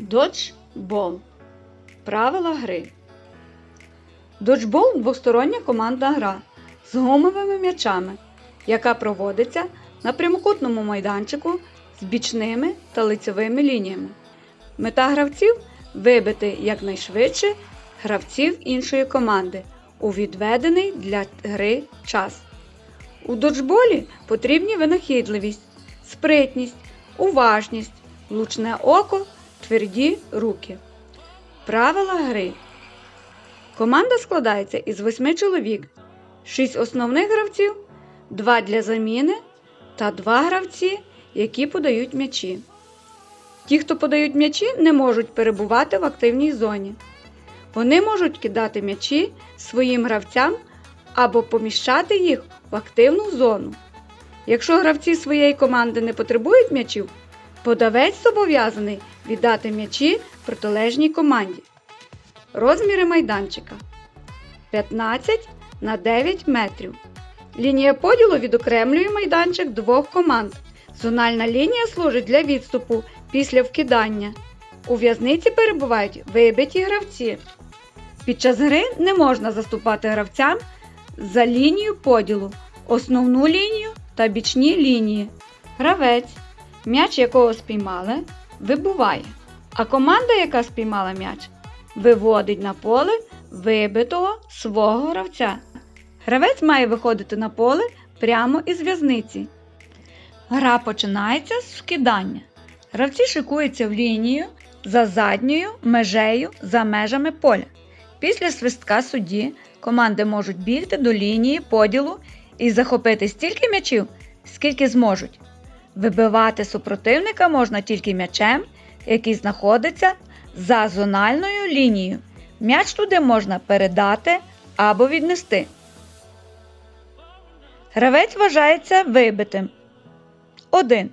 Доджбол. Правила гри. Доджбол двостороння командна гра з гумовими м'ячами, яка проводиться на прямокутному майданчику з бічними та лицевими лініями. Мета гравців вибити якнайшвидше гравців іншої команди у відведений для гри час. У доджболі потрібні винахідливість, спритність, уважність, влучне око, тверді руки. Правила гри. Команда складається із восьми чоловік, шість основних гравців, два для заміни та два гравці, які подають м'ячі. Ті, хто подають м'ячі, не можуть перебувати в активній зоні. Вони можуть кидати м'ячі своїм гравцям або поміщати їх в активну зону. Якщо гравці своєї команди не потребують м'ячів, подавець зобов'язаний віддати м'ячі протилежній команді. Розміри майданчика 15 на 9 метрів. Лінія поділу відокремлює майданчик двох команд. Зональна лінія служить для відступу після вкидання. У в'язниці перебувають вибиті гравці. Під час гри не можна заступати гравцям за лінію поділу, основну лінію та бічні лінії. Гравець, м'яч якого спіймали, вибуває, а команда, яка спіймала м'яч, виводить на поле вибитого свого гравця. Гравець має виходити на поле прямо із в'язниці. Гра починається з вкидання. Гравці шикуються в лінію за задньою межею за межами поля. Після свистка судді команди можуть бігти до лінії поділу і захопити стільки м'ячів, скільки зможуть. Вибивати супротивника можна тільки м'ячем, який знаходиться за зональною лінією. М'яч туди можна передати або віднести. Гравець вважається вибитим. 1.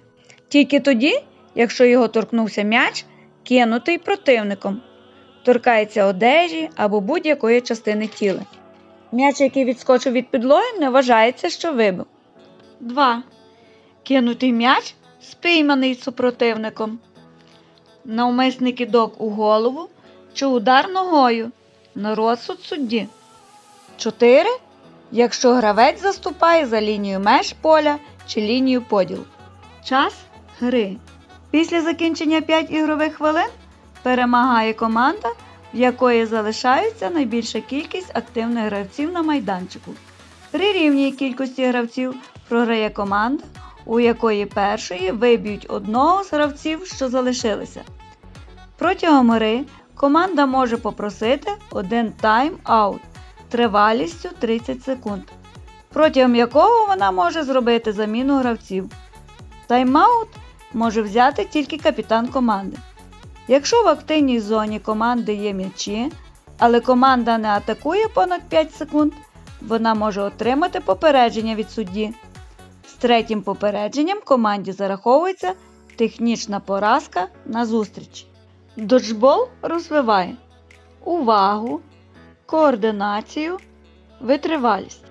Тільки тоді, якщо його торкнувся м'яч, кинутий противником, торкається одежі або будь-якої частини тіла. М'яч, який відскочив від підлоги, не вважається, що вибив. 2. Кинутий м'яч спійманий супротивником. Навмисний кидок у голову чи удар ногою на розсуд судді. 4. Якщо гравець заступає за лінію меж поля чи лінію поділу. Час гри. Після закінчення 5 ігрових хвилин перемагає команда, в якої залишається найбільша кількість активних гравців на майданчику. При рівній кількості гравців програє команда, у якої першої виб'ють одного з гравців, що залишилися. Протягом гри команда може попросити один тайм-аут тривалістю 30 секунд, протягом якого вона може зробити заміну гравців. Тайм-аут може взяти тільки капітан команди. Якщо в активній зоні команди є м'ячі, але команда не атакує понад 5 секунд, вона може отримати попередження від судді. З третім попередженням команді зараховується технічна поразка на зустріч. Доджбол розвиває увагу, координацію, витривалість.